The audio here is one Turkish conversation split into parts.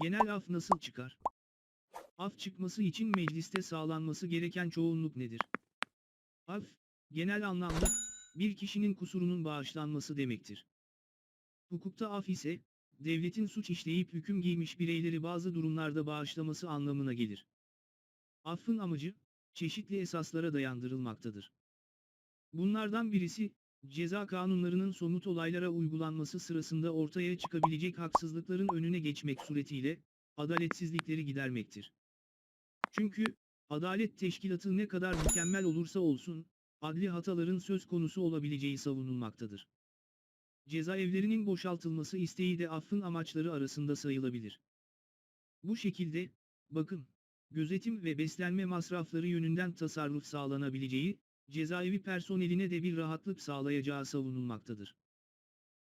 Genel af nasıl çıkar? Af çıkması için mecliste sağlanması gereken çoğunluk nedir? Af, genel anlamda, bir kişinin kusurunun bağışlanması demektir. Hukukta af ise, devletin suç işleyip hüküm giymiş bireyleri bazı durumlarda bağışlaması anlamına gelir. Affın amacı, çeşitli esaslara dayandırılmaktadır. Bunlardan birisi, ceza kanunlarının somut olaylara uygulanması sırasında ortaya çıkabilecek haksızlıkların önüne geçmek suretiyle, adaletsizlikleri gidermektir. Çünkü, adalet teşkilatı ne kadar mükemmel olursa olsun, adli hataların söz konusu olabileceği savunulmaktadır. Cezaevlerinin boşaltılması isteği de affın amaçları arasında sayılabilir. Bu şekilde, bakım, gözetim ve beslenme masrafları yönünden tasarruf sağlanabileceği, cezaevi personeline de bir rahatlık sağlayacağı savunulmaktadır.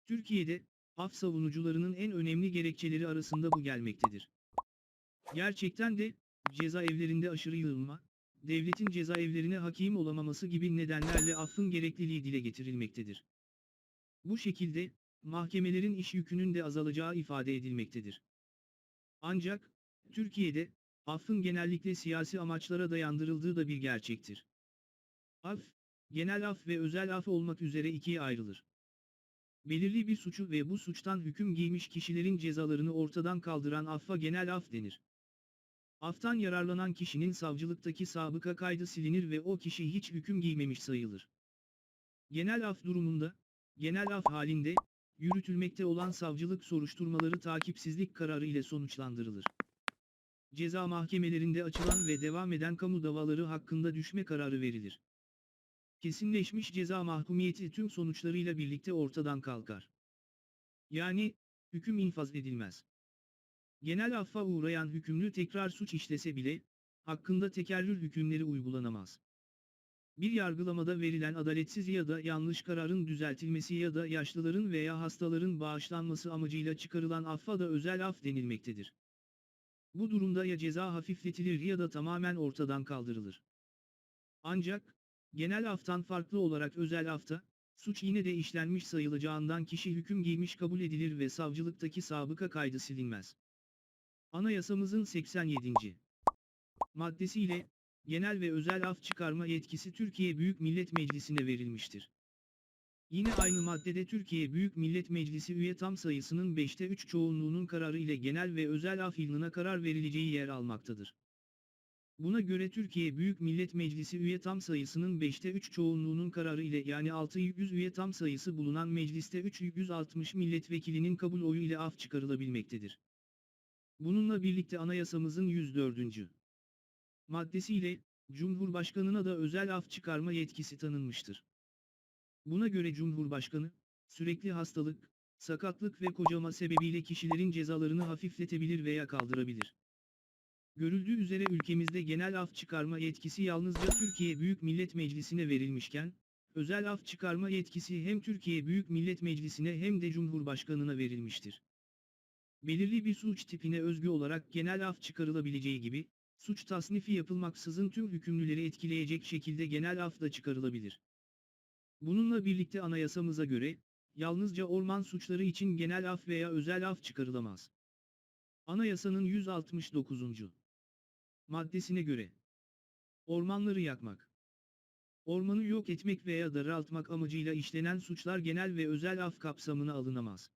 Türkiye'de, af savunucularının en önemli gerekçeleri arasında bu gelmektedir. Gerçekten de, cezaevlerinde aşırı yığılma, devletin cezaevlerine hakim olamaması gibi nedenlerle affın gerekliliği dile getirilmektedir. Bu şekilde, mahkemelerin iş yükünün de azalacağı ifade edilmektedir. Ancak, Türkiye'de, affın genellikle siyasi amaçlara dayandırıldığı da bir gerçektir. Af, genel af ve özel af olmak üzere ikiye ayrılır. Belirli bir suçu ve bu suçtan hüküm giymiş kişilerin cezalarını ortadan kaldıran affa genel af denir. Aftan yararlanan kişinin savcılıktaki sabıka kaydı silinir ve o kişi hiç hüküm giymemiş sayılır. Genel af durumunda, genel af halinde, yürütülmekte olan savcılık soruşturmaları takipsizlik kararı ile sonuçlandırılır. Ceza mahkemelerinde açılan ve devam eden kamu davaları hakkında düşme kararı verilir. Kesinleşmiş ceza mahkumiyeti tüm sonuçlarıyla birlikte ortadan kalkar. Yani, hüküm infaz edilmez. Genel affa uğrayan hükümlü tekrar suç işlese bile, hakkında tekerrür hükümleri uygulanamaz. Bir yargılamada verilen adaletsiz ya da yanlış kararın düzeltilmesi ya da yaşlıların veya hastaların bağışlanması amacıyla çıkarılan affa da özel af denilmektedir. Bu durumda ya ceza hafifletilir ya da tamamen ortadan kaldırılır. Ancak, genel aftan farklı olarak özel afta, suç yine de işlenmiş sayılacağından kişi hüküm giymiş kabul edilir ve savcılıktaki sabıka kaydı silinmez. Anayasamızın 87. maddesiyle, genel ve özel af çıkarma yetkisi Türkiye Büyük Millet Meclisi'ne verilmiştir. Yine aynı maddede Türkiye Büyük Millet Meclisi üye tam sayısının 5'te 3 çoğunluğunun kararı ile genel ve özel af yılına karar verileceği yer almaktadır. Buna göre Türkiye Büyük Millet Meclisi üye tam sayısının 5'te 3 çoğunluğunun kararı ile yani 600 üye tam sayısı bulunan mecliste 360 milletvekilinin kabul oyu ile af çıkarılabilmektedir. Bununla birlikte anayasamızın 104. maddesiyle, Cumhurbaşkanına da özel af çıkarma yetkisi tanınmıştır. Buna göre Cumhurbaşkanı, sürekli hastalık, sakatlık ve kocama sebebiyle kişilerin cezalarını hafifletebilir veya kaldırabilir. Görüldüğü üzere ülkemizde genel af çıkarma yetkisi yalnızca Türkiye Büyük Millet Meclisi'ne verilmişken, özel af çıkarma yetkisi hem Türkiye Büyük Millet Meclisi'ne hem de Cumhurbaşkanına verilmiştir. Belirli bir suç tipine özgü olarak genel af çıkarılabileceği gibi, suç tasnifi yapılmaksızın tüm hükümlüleri etkileyecek şekilde genel af da çıkarılabilir. Bununla birlikte anayasamıza göre, yalnızca orman suçları için genel af veya özel af çıkarılamaz. Anayasanın 169. maddesine göre, ormanları yakmak, ormanı yok etmek veya daraltmak amacıyla işlenen suçlar genel ve özel af kapsamına alınamaz.